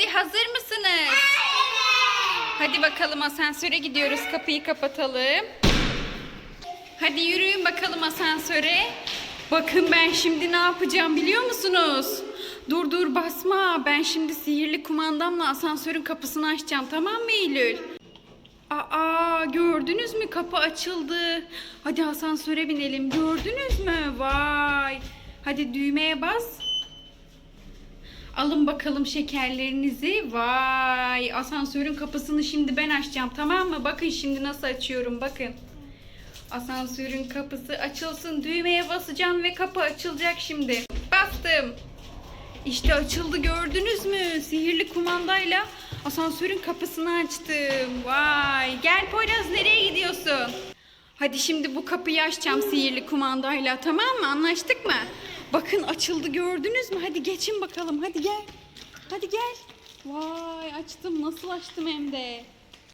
Hadi hazır mısınız? Hadi bakalım asansöre gidiyoruz. Kapıyı kapatalım. Hadi yürüyün bakalım asansöre. Bakın ben şimdi ne yapacağım biliyor musunuz? Dur dur basma. Ben şimdi sihirli kumandamla asansörün kapısını açacağım. Tamam mı Eylül? Aa gördünüz mü kapı açıldı. Hadi asansöre binelim. Gördünüz mü? Vay. Hadi düğmeye bas. Alın bakalım şekerlerinizi. Vay. Asansörün kapısını şimdi ben açacağım. Tamam mı? Bakın şimdi nasıl açıyorum. Bakın. Asansörün kapısı açılsın. Düğmeye basacağım ve kapı açılacak şimdi. Bastım. İşte açıldı gördünüz mü? Sihirli kumandayla asansörün kapısını açtım. Vay. Gel Poyraz nereye gidiyorsun? Hadi şimdi bu kapıyı açacağım sihirli kumandayla tamam mı? Anlaştık mı? Bakın açıldı gördünüz mü? Hadi geçin bakalım. Hadi gel. Hadi gel. Vay açtım. Nasıl açtım hem de.